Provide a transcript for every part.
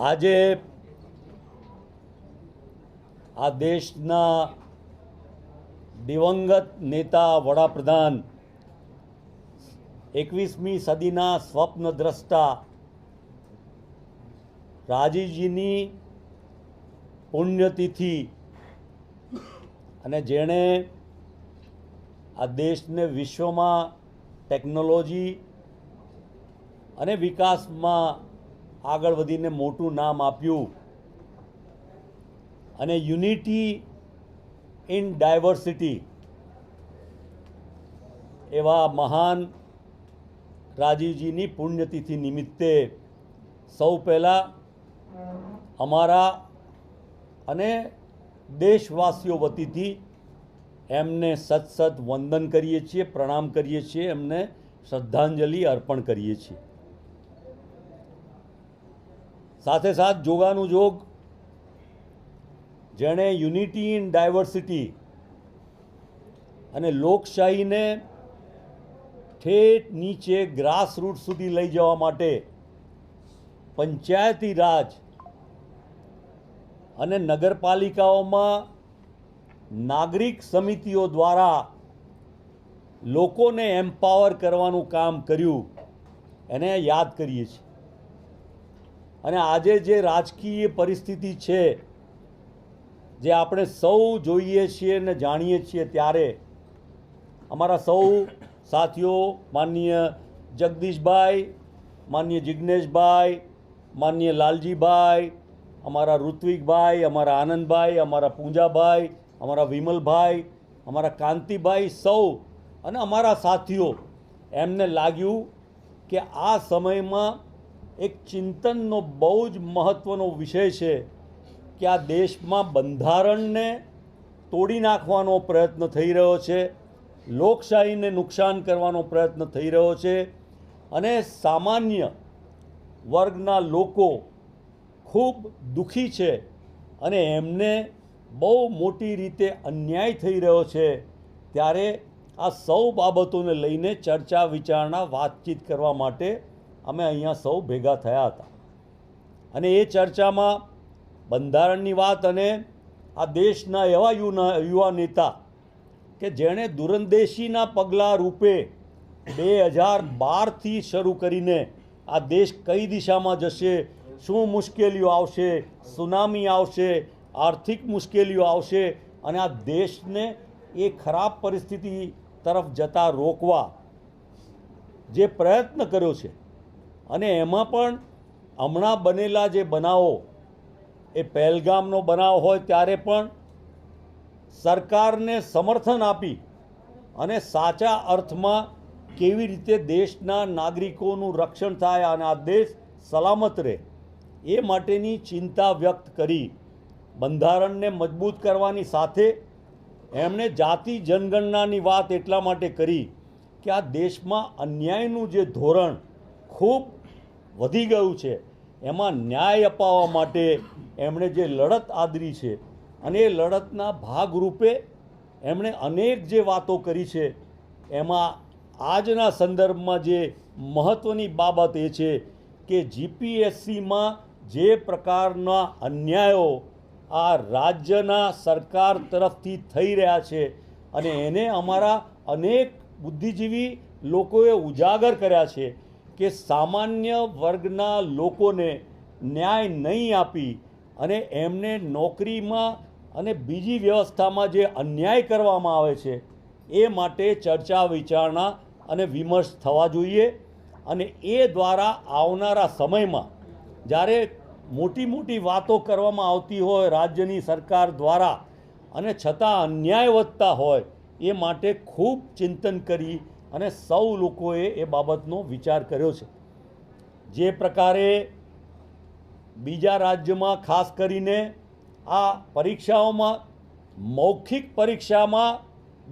આજે આ દેશના દિવંગત નેતા વડાપ્રધાન એકવીસમી સદીના સ્વપ્નદ્રષ્ટા રાજીજીની પુણ્યતિથિ અને જેણે આ દેશને વિશ્વમાં ટેકનોલોજી અને વિકાસમાં આગળ વધીને મોટું નામ આપ્યું. અને યુનિટી ઇન ડાયવર્સિટી એવા મહાન રાજીવજીની પુણ્યતિથિ નિમિત્તે સૌ પહેલાં અમારા અને દેશવાસીઓ વતીથી એમને સત સત વંદન કરીએ છીએ, પ્રણામ કરીએ છીએ, એમને શ્રદ્ધાંજલિ અર્પણ કરીએ છીએ. સાથે સાથ જોગાનું જોગ. જેણે યુનિટી ઇન ડાયવર્સિટી અને લોકશાહીને ઠેઠ નીચે ગ્રાસ રૂટ સુધી લઈ જવા માટે પંચાયતી રાજ અને નગરપાલિકાઓમાં નાગરિક સમિતિઓ દ્વારા લોકોને એમ્પાવર કરવાનું કામ કર્યું. એને યાદ કરીએ છીએ. અને આજે જે રાજકીય પરિસ્થિતિ છે, જે આપણે સૌ જોઈએ છીએ અને જાણીએ છીએ ત્યારે, અમારા સૌ સાથીઓ, માનનીય જગદીશભાઈ, માનનીય જિજ્ઞેશભાઈ માનનીય લાલજીભાઈ, અમારા ઋત્વિકભાઈ, અમારા આનંદભાઈ, અમારા પૂંજાભાઈ, અમારા વિમલભાઈ, અમારા કાંતિભાઈ સૌ અને અમારા સાથીઓ, એમને લાગ્યું કે આ સમયમાં એક ચિંતનનો બહુ જ મહત્ત્વનો વિષય છે કે આ દેશમાં બંધારણને તોડી નાખવાનો પ્રયત્ન થઈ રહ્યો છે, લોકશાહીને નુકસાન કરવાનો પ્રયત્ન થઈ રહ્યો છે અને સામાન્ય વર્ગના લોકો ખૂબ દુઃખી છે અને એમને બહુ મોટી રીતે અન્યાય થઈ રહ્યો છે. ત્યારે આ સૌ બાબતોને લઈને ચર્ચા વિચારણા વાતચીત કરવા માટે અમે અહીંયા સૌ ભેગા થયા હતા. અને એ ચર્ચામાં બંધારણની વાત અને આ દેશના એવા યુવા નેતા કે જેણે દુરંદેશીના પગલાં રૂપે બે હજાર બારથી શરૂ કરીને આ દેશ કઈ દિશામાં જશે, શું મુશ્કેલીઓ આવશે, સુનામી આવશે, આર્થિક મુશ્કેલીઓ આવશે અને આ દેશને એ ખરાબ પરિસ્થિતિ તરફ જતા રોકવા જે પ્રયત્ન કર્યો છે અને એમાં પણ હમણાં બનેલા જે બનાવો, એ પહેલગામનો બનાવ હોય ત્યારે પણ સરકારને સમર્થન આપી અને સાચા અર્થમાં કેવી રીતે દેશના નાગરિકોનું રક્ષણ થાય અને આ દેશ સલામત રહે, એ માટેની ચિંતા વ્યક્ત કરી બંધારણને મજબૂત કરવાની સાથે એમણે જાતિ જનગણનાની વાત એટલા માટે કરી કે આ દેશમાં અન્યાયનું જે ધોરણ ખૂબ વધી ગયું છે. એમાં ન્યાય અપાવવા માટે એમણે જે લડત આદરી છે અને એ લડતના ભાગરૂપે એમણે અનેક જે વાતો કરી છે, એમાં આજના સંદર્ભમાં જે મહત્ત્વની બાબત એ છે કે જીપીએસસીમાં જે પ્રકારના અન્યાયો આ રાજ્યના સરકાર તરફથી થઈ રહ્યા છે અને એને અમારા અનેક બુદ્ધિજીવી લોકોએ ઉજાગર કર્યા છે કે સામાન્ય વર્ગના લોકોને ન્યાય નહીં આપી અને એમને નોકરીમાં અને બીજી વ્યવસ્થામાં જે અન્યાય કરવામાં આવે છે, એ માટે ચર્ચા, વિચારણા અને વિમર્શ થવા જોઈએ અને એ દ્વારા આવનારા સમયમાં જ્યારે મોટી મોટી વાતો કરવામાં આવતી હોય રાજ્યની સરકાર દ્વારા અને છતાં અન્યાય વધતા હોય, એ માટે ખૂબ ચિંતન કરી અને સૌ લોકોએ એ બાબતનો વિચાર કર્યો છે. જે પ્રકારે બીજા રાજ્યમાં ખાસ કરીને આ પરીક્ષાઓમાં, મૌખિક પરીક્ષામાં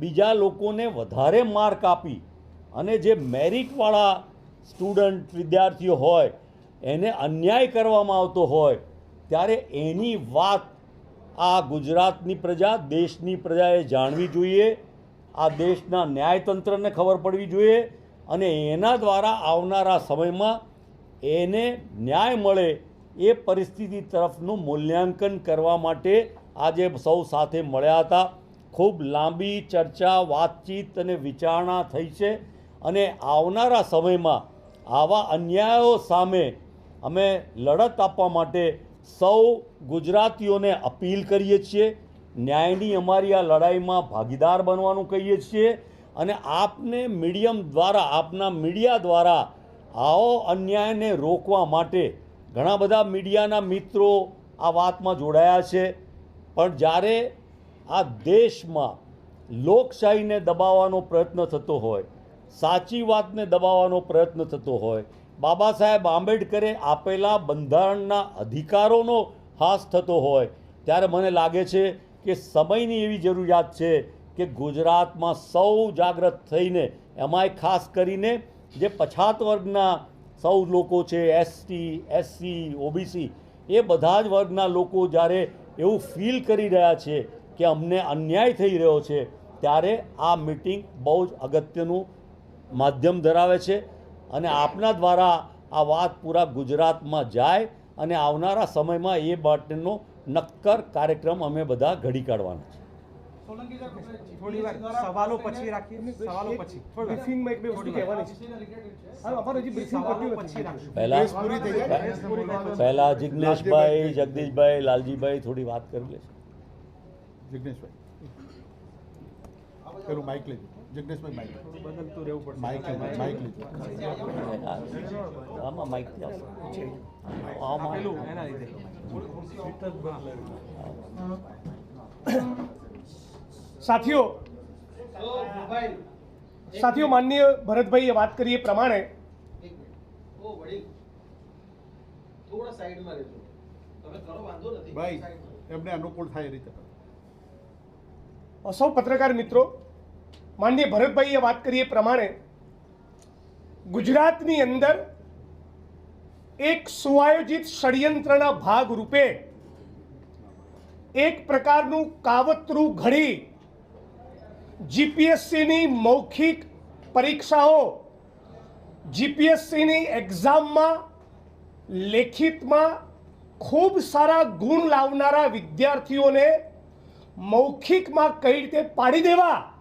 બીજા લોકોને વધારે માર્ક આપી અને જે મેરિટવાળા સ્ટુડન્ટ વિદ્યાર્થીઓ હોય, એને અન્યાય કરવામાં આવતો હોય, ત્યારે એની વાત આ ગુજરાતની પ્રજા, દેશની પ્રજાએ જાણવી જોઈએ આ દેશના ન્યાયતંત્રને ખબર પડવી જોઈએ અને એના દ્વારા આવનારા સમયમાં એને ન્યાય મળે એ પરિસ્થિતિ તરફનું મૂલ્યાંકન કરવા માટે આજે સૌ સાથે મળ્યા હતા. ખૂબ લાંબી ચર્ચા, વાતચીત અને વિચારણા થઈ છે અને આવનારા સમયમાં આવા અન્યાયો સામે અમે લડત આપવા માટે સૌ ગુજરાતીઓને અપીલ કરીએ છીએ. ન્યાયની અમારી આ લડાઈમાં ભાગીદાર બનવાનું કહીએ છીએ અને આપને મીડિયમ દ્વારા, આપના મીડિયા દ્વારા આવો અન્યાયને રોકવા માટે ઘણા બધા મીડિયાના મિત્રો આ વાતમાં જોડાયા છે. પણ જ્યારે આ દેશમાં લોકશાહીને દબાવવાનો પ્રયત્ન થતો હોય, સાચી વાતને દબાવવાનો પ્રયત્ન થતો હોય, બાબા સાહેબ આંબેડકરે આપેલા બંધારણના અધિકારોનો હાસ થતો હોય, ત્યારે મને લાગે છે કે સમયની એવી જરૂરિયાત છે કે ગુજરાતમાં સૌ જાગૃત થઈને, એમાંય ખાસ કરીને જે પછાત વર્ગના સૌ લોકો છે એસટી એસસી ઓબીસી એ બધા જ વર્ગના લોકો જ્યારે એવું ફીલ કરી રહ્યા છે કે અમને અન્યાય થઈ રહ્યો છે, ત્યારે આ મિટિંગ બહુ જ અગત્યનું માધ્યમ ધરાવે છે અને આપના દ્વારા આ વાત પૂરા ગુજરાતમાં જાય અને આવનારા સમયમાં એ માટેનો નક્કર કાર્યક્રમ અમે બધા ઘડી કાઢવાના છે. થોડી વાર સવાલો પછી રાખીએ. સવાલો પછી. બ્રીફિંગમાં એક બે વસ્તુ કહેવાની છે. RCC ને related છે. હા અમારે હજી બ્રીફિંગ પછી પહેલા. પહેલા જિજ્ઞેશભાઈ જગદીશભાઈ લાલજીભાઈ થોડી વાત કરી લેશે. જિગ્નેશભાઈ. પેલું માઇક લેજો. જિગ્નેશભાઈ માઇક બદલતું રહેવું પડશે. માઇક લેજો માઇક લેજો. આમાં માઇક આમાં. પેલું એના લીધે. સાથીઓ સાથીઓ માનનીય ભરતભાઈએ વાત કરી એ પ્રમાણે થોડા સાઈડમાં રહેજો તમે કરો વાંધો નથી ભાઈ એમને અનુકૂળ થાય એ રીતે. સૌ પત્રકાર મિત્રો માનનીય ભરતભાઈએ વાત કરી એ પ્રમાણે ગુજરાતની અંદર એક સુઆયોજિત ષડયંત્રના ભાગ રૂપે એક પ્રકારનું કાવતરું ઘડી જીપીએસસીની મૌખિક પરીક્ષાઓ જીપીએસસીની એક્ઝામમાં લેખિતમાં ખૂબ સારા ગુણ લાવનારા વિદ્યાર્થીઓને મૌખિકમાં કઈ રીતે પાડી દેવા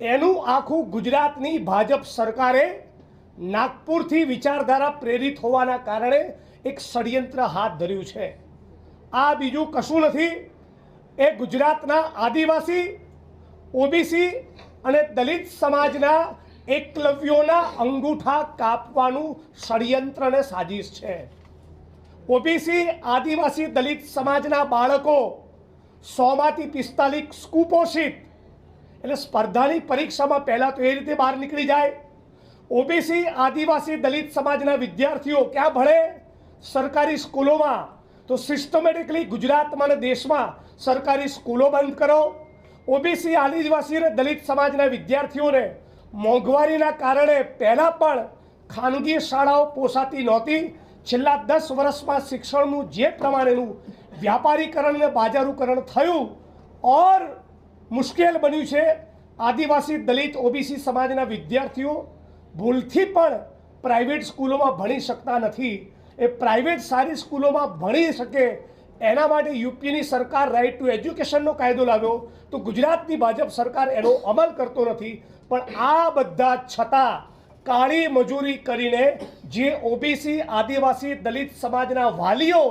એનું આખું ગુજરાતની ભાજપ સરકારે નાગપુરથી વિચારધારા પ્રેરિત હોવાના કારણે એક ષડયંત્ર હાથ ધર્યું છે. આ બીજું કશું નથી. એ ગુજરાતના આદિવાસી, ઓબીસી અને દલિત સમાજના એકલવ્યોના અંગૂઠા કાપવાનું ષડયંત્ર અને સાજિશ છે. ઓબીસી, આદિવાસી, દલિત સમાજના બાળકો સોમાંથી પિસ્તાલીસ કુપોષિત એટલે સ્પર્ધાની પરીક્ષામાં પહેલાં તો એ રીતે બહાર નીકળી જાય. ઓબીસી આદિવાસી દલિત સમાજના વિદ્યાર્થીઓ ક્યાં ભણે? સરકારી સ્કૂલોમાં. તો સિસ્ટમેટિકલી ગુજરાતમાં અને દેશમાં સરકારી સ્કૂલો બંધ કરો. ઓબીસી આદિવાસી અને દલિત સમાજના વિદ્યાર્થીઓને મોંઘવારીના કારણે પહેલાં પણ ખાનગી શાળાઓ પોસાતી નહોતી. છેલ્લા દસ વર્ષમાં શિક્ષણનું જે પ્રમાણેનું વ્યાપારીકરણ અને બાજારૂકરણ થયું, ઓર મુશ્કેલ બન્યું છે. આદિવાસી દલિત ઓબીસી સમાજના વિદ્યાર્થીઓ ભૂલથી પણ પ્રાઇવેટ સ્કૂલોમાં ભણી શકતા નથી. એ પ્રાઇવેટ સારી સ્કૂલોમાં ભણી શકે એના માટે યુપીની સરકાર રાઇટ ટુ એજ્યુકેશનનો કાયદો લાવ્યો. તો ગુજરાતની ભાજપ સરકાર એનો અમલ કરતો નથી. પણ આ બધા છતાં કાળી મજૂરી કરીને જે ઓબીસી આદિવાસી દલિત સમાજના વાલીઓ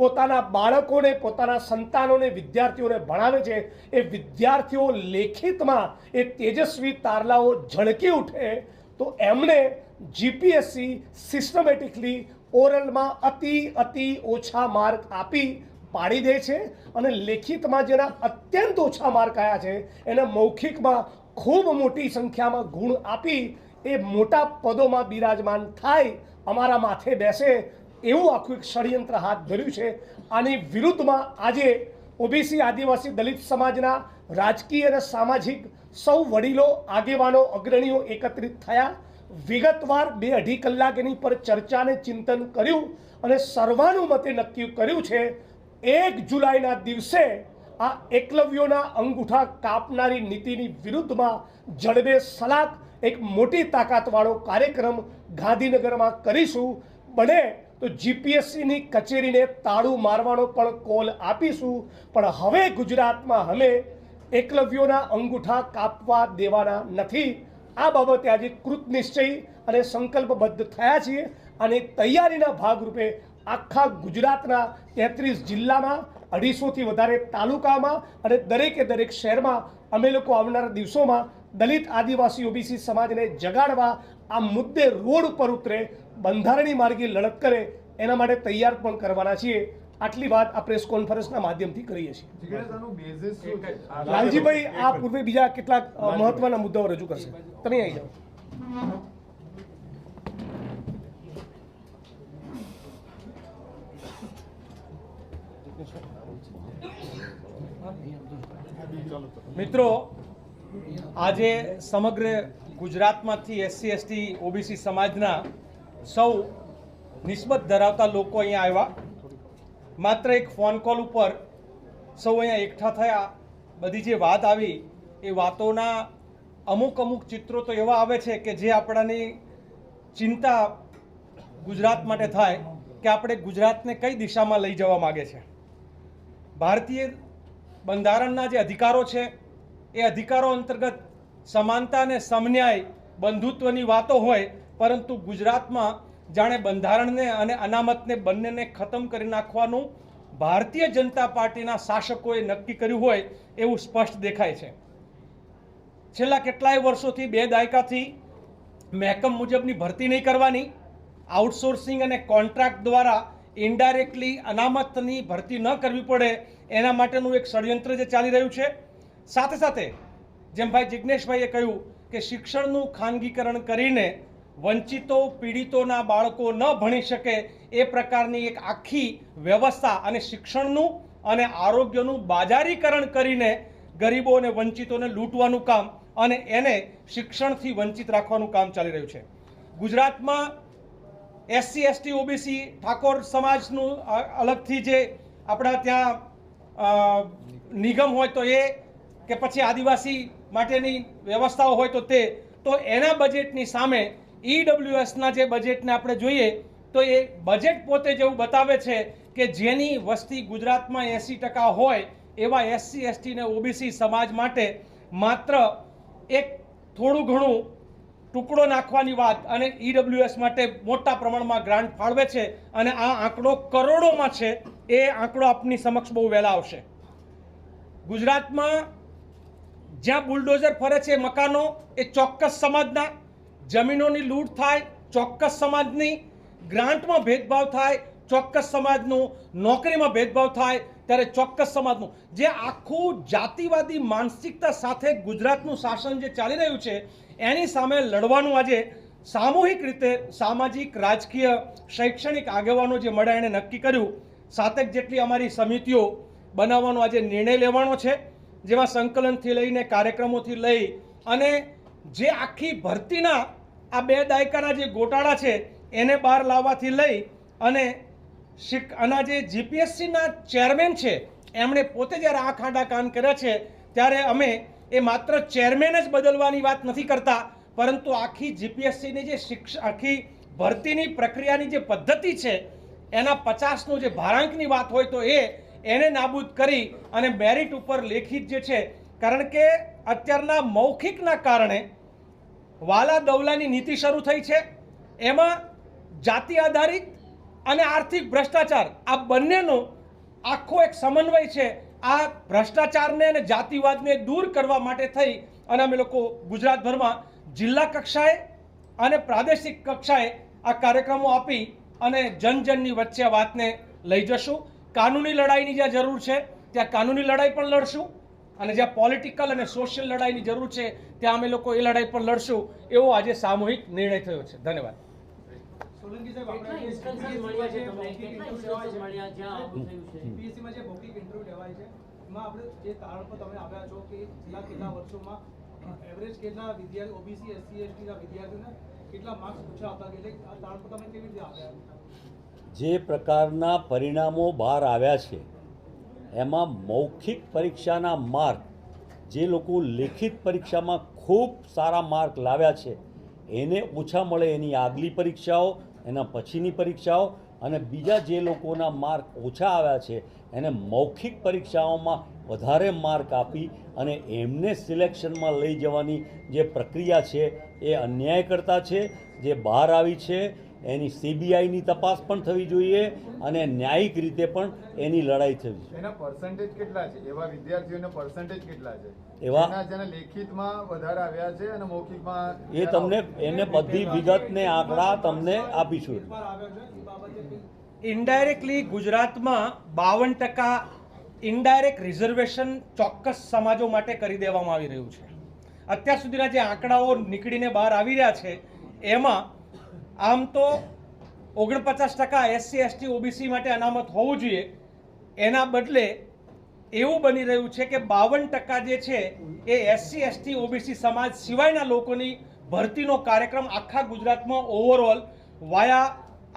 પોતાના બાળકોને, પોતાના સંતાનોને, વિદ્યાર્થીઓને ભણાવે છે, એ વિદ્યાર્થીઓ લેખિતમાં એ તેજસ્વી તારલાઓ ઝળકી ઉઠે, તો એમણે જીપીએસસી સિસ્ટમેટિકલી ઓરલમાં અતિ અતિ ઓછા માર્ક આપી પાડી દે છે અને લેખિતમાં જેના અત્યંત ઓછા માર્ક આવ્યા છે, એને મૌખિકમાં ખૂબ મોટી સંખ્યામાં ગુણ આપી, એ મોટા પદોમાં બિરાજમાન થાય, અમારા માથે બેસે એવું આખું એક ષડયંત્ર હાથ ધર્યું છે. આની વિરુદ્ધમાં આજે ઓબીસી આદિવાસી દલિત સમાજના રાજકીય અને સામાજિક સૌ વડીલો, આગેવાનો, અગ્રણીઓ એકત્રિત થયા. વિગતવાર બે અઢી કલાક એની પર ચર્ચાને ચિંતન કર્યું અને સર્વાનુમતે નક્કી કર્યું છે, એક જુલાઈના દિવસે આ એકલવ્યોના અંગૂઠા કાપનારી નીતિની વિરુદ્ધમાં જડબે સલાક એક મોટી તાકાતવાળો કાર્યક્રમ ગાંધીનગરમાં કરીશું. બને તો જીપીએસસીની કચેરીને તાળું મારવાનો પણ કોલ આપીશું. પણ હવે ગુજરાતમાં અમે એકલવ્યોના અંગૂઠા કાપવા દેવાના નથી. આ બાબતે આજે કૃત નિશ્ચય અને સંકલ્પબદ્ધ થયા છીએ અને તૈયારીના ભાગરૂપે આખા ગુજરાતના તેત્રીસ જિલ્લામાં અઢીસોથી વધારે તાલુકામાં અને દરેકે દરેક શહેરમાં અમે લોકો આવનારા દિવસોમાં દલિત આદિવાસી ઓબીસી સમાજને જગાડવા આ મુદ્દે રોડ ઉપર ઉતરે બંધારણી માર્ગે લડત કરે એના માટે તૈયાર પણ કરવાના છીએ. આટલી વાત આ પ્રેસ કોન્ફરન્સના માધ્યમથી કરીએ છીએ? લાલજીભાઈ આ પૂર્વે બીજા કેટલાક મહત્વના મુદ્દાઓ રજૂ કરશે. તમે આવી જાઓ. મિત્રો આજે સમગ્ર ગુજરાતમાંથી એસસી એસટી ઓબીસી સમાજના સૌ નિસ્બત ધરાવતા લોકો અહીંયા આવ્યા. માત્ર એક ફોન કોલ ઉપર સૌ અહીંયા એકઠા થયા. બધી જે વાત આવી એ વાતોના અમુક અમુક ચિત્રો તો એવા આવે છે કે જે આપણાની ચિંતા ગુજરાત માટે થાય કે આપણે ગુજરાતને કઈ દિશામાં લઈ જવા માગે છે. ભારતીય બંધારણના જે અધિકારો છે, એ અધિકારો અંતર્ગત સમાનતા અને સમન્યાય બંધુત્વની વાતો હોય પરંતુ ગુજરાતમાં જાણે બંધારણને અને અનામતને બંનેને ખતમ કરી નાખવાનું ભારતીય જનતા પાર્ટીના શાસકોએ નક્કી કર્યું હોય એવું સ્પષ્ટ દેખાય છે. છેલ્લા કેટલાય વર્ષોથી બે દાયકાથી મહેકમ મુજબની ભરતી નહીં કરવાની, આઉટસોર્સિંગ અને કોન્ટ્રાક્ટ દ્વારા ઇન્ડાયરેક્ટલી અનામતની ભરતી ન કરવી પડે એના માટેનું એક ષડયંત્ર જે ચાલી રહ્યું છે. સાથે સાથે જેમ ભાઈ જિજ્ઞેશભાઈએ કહ્યું કે શિક્ષણનું ખાનગીકરણ કરીને વંચિતો, પીડિતોના બાળકો ન ભણી શકે એ પ્રકારની એક આખી વ્યવસ્થા અને શિક્ષણનું અને આરોગ્યનું બાજારીકરણ કરીને ગરીબો અને વંચિતોને લૂંટવાનું કામ અને એને શિક્ષણથી વંચિત રાખવાનું કામ ચાલી રહ્યું છે. ગુજરાતમાં એસસી, એસટી, ઓબીસી, ઠાકોર સમાજનું અલગથી જે આપણા ત્યાં નિગમ હોય તો એ કે પછી આદિવાસી માટેની વ્યવસ્થાઓ હોય તો તે, તો એના બજેટની સામે ઈડબ્લ્યુએસના જે બજેટને આપણે જોઈએ, તો એ બજેટ પોતે જેવું બતાવે છે કે જેની વસ્તી ગુજરાતમાં એંસી ટકા હોય, એવા એસસી એસટી ને ઓબીસી સમાજ માટે માત્ર એક થોડું ઘણું ટુકડો નાખવાની વાત અને ઈડબ્લ્યુએસ માટે મોટા પ્રમાણમાં ગ્રાન્ટ ફાળવે છે અને આ આંકડો કરોડોમાં છે, એ આંકડો આપની સમક્ષ બહુ વહેલા આવશે. ગુજરાતમાં જ્યાં બુલડોઝર ફરે છે મકાનો, એ ચોક્કસ સમાજના જમીનોની લૂંટ થાય, ચોક્કસ સમાજની ગ્રાન્ટમાં ભેદભાવ થાય, ચોક્કસ સમાજનું નોકરીમાં ભેદભાવ થાય, ત્યારે ચોક્કસ સમાજનું. જે આખું જાતિવાદી માનસિકતા સાથે ગુજરાતનું શાસન જે ચાલી રહ્યું છે, એની સામે લડવાનું આજે સામૂહિક રીતે સામાજિક, રાજકીય, શૈક્ષણિક આગેવાનો જે મળ્યા એણે નક્કી કર્યું. સાતેક જેટલી અમારી સમિતિઓ બનાવવાનો આજે નિર્ણય લેવાનો છે જેમાં સંકલનથી લઈને કાર્યક્રમોથી લઈ અને જે આખી ભરતીના આ બે દાયકાના જે ગોટાળા છે, એને બહાર લાવવાથી લઈ અને શિક આના જે જીપીએસસીના ચેરમેન છે, એમણે પોતે જ્યારે આ ખાડા કાન કર્યા છે, ત્યારે અમે એ માત્ર ચેરમેન જ બદલવાની વાત નથી કરતા, પરંતુ આખી જીપીએસસીની જે શિક્ષ, આખી ભરતીની પ્રક્રિયાની જે પદ્ધતિ છે, એના પચાસનું જે ભારાંકની વાત હોય તો એ એને નાબૂદ કરી અને મેરિટ ઉપર લેખિત જે છે, કારણ કે અત્યારના મૌખિકના કારણે વાલા દવલાની નીતિ શરૂ થઈ છે. એમાં જાતિ આધારિત અને આર્થિક ભ્રષ્ટાચાર, આ બંનેનો આખો એક સમન્વય છે. આ ભ્રષ્ટાચારને અને જાતિવાદને દૂર કરવા માટે થઈ અને અમે લોકો ગુજરાતભરમાં જિલ્લા કક્ષાએ અને પ્રાદેશિક કક્ષાએ આ કાર્યક્રમો આપી અને જન જનની વચ્ચે વાતને લઈ જશું. કાનૂની લડાઈની જ્યાં જરૂર છે, ત્યાં કાનૂની લડાઈ પણ લડશું. અને જ્યાં પોલિટિકલ અને સોશિયલ લડાઈની જરૂર છે ત્યાં અમે લોકો એ લડાઈ પણ લડશું એવો આજે સામૂહિક નિર્ણય થયો છે ધન્યવાદ સોલંકી સાહેબ જે instances મળ્યા છે તમને? મૌખિક કેટલા interview લેવાય instances છે. મળ્યા જ્યાં આવું થયું છે? GPSC માં જે મૌખિક ઇન્ટરવ્યુ લેવાય છે એમાં આપણે જે તારણ તમે આવ્યા છો કે કેટલા વર્ષોમાં એવરેજ કેટલા વિદ્યાર્થી ઓબીસી એસસી વિદ્યાર્થીઓને કેટલા માર્ક્સ ઓછા આવતા એટલે આ તારણ પર તમે કેવી રીતે આવ્યા જે પ્રકારના પરિણામો બહાર આવ્યા છે એમાં મૌખિક પરીક્ષાના માર્ક, જે લોકો લેખિત પરીક્ષામાં ખૂબ સારા માર્ક લાવ્યા છે, એને ઓછા મળે એની આગલી પરીક્ષાઓ, એના પછીની પરીક્ષાઓ અને બીજા જે લોકોના માર્ક ઓછા આવ્યા છે, એને મૌખિક પરીક્ષાઓમાં વધારે માર્ક આપી અને એમને સિલેક્શનમાં લઈ જવાની જે પ્રક્રિયા છે, એ અન્યાય કરતા છે, જે બહાર આવી છે એની સીબીઆઈની તપાસ પણ થવી જોઈએ અને ન્યાયિક રીતે પણ એની લડાઈ થવી જોઈએ. એના પર્સન્ટેજ કેટલા છે? એવા વિદ્યાર્થીઓના પર્સન્ટેજ કેટલા છે? એવા- જેના લેખિતમાં વધારે આવ્યા છે અને મૌખિકમાં એ તમને એને બધી વિગતને આંકડા તમને આપીશું. ઇનડાયરેક્ટલી ગુજરાતમાં બાવન ટકા ઇનડાયરેક્ટ રિઝર્વેશન ચોક્કસ સમાજો માટે કરી દેવામાં આવી રહ્યું છે. અત્યાર સુધીના જે આંકડાઓ નીકળીને બહાર આવી રહ્યા છે એમાં આમ તો ઓગણપચાસ ટકા એસસી એસટી ઓબીસી માટે અનામત હોવું જોઈએ. એના બદલે એવું બની રહ્યું છે કે બાવન ટકા જે છે એ એસસી એસટી ઓબીસી સમાજ સિવાયના લોકોની ભરતીનો કાર્યક્રમ આખા ગુજરાતમાં overall via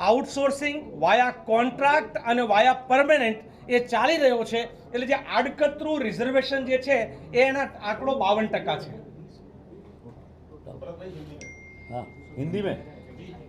outsourcing via contract અને વાયા પરમેનન્ટ એ ચાલી રહ્યો છે. એટલે જે આડકતરું રિઝર્વેશન જે છે એ એના આંકડો બાવન ટકા છે. હા. હિન્દી મેં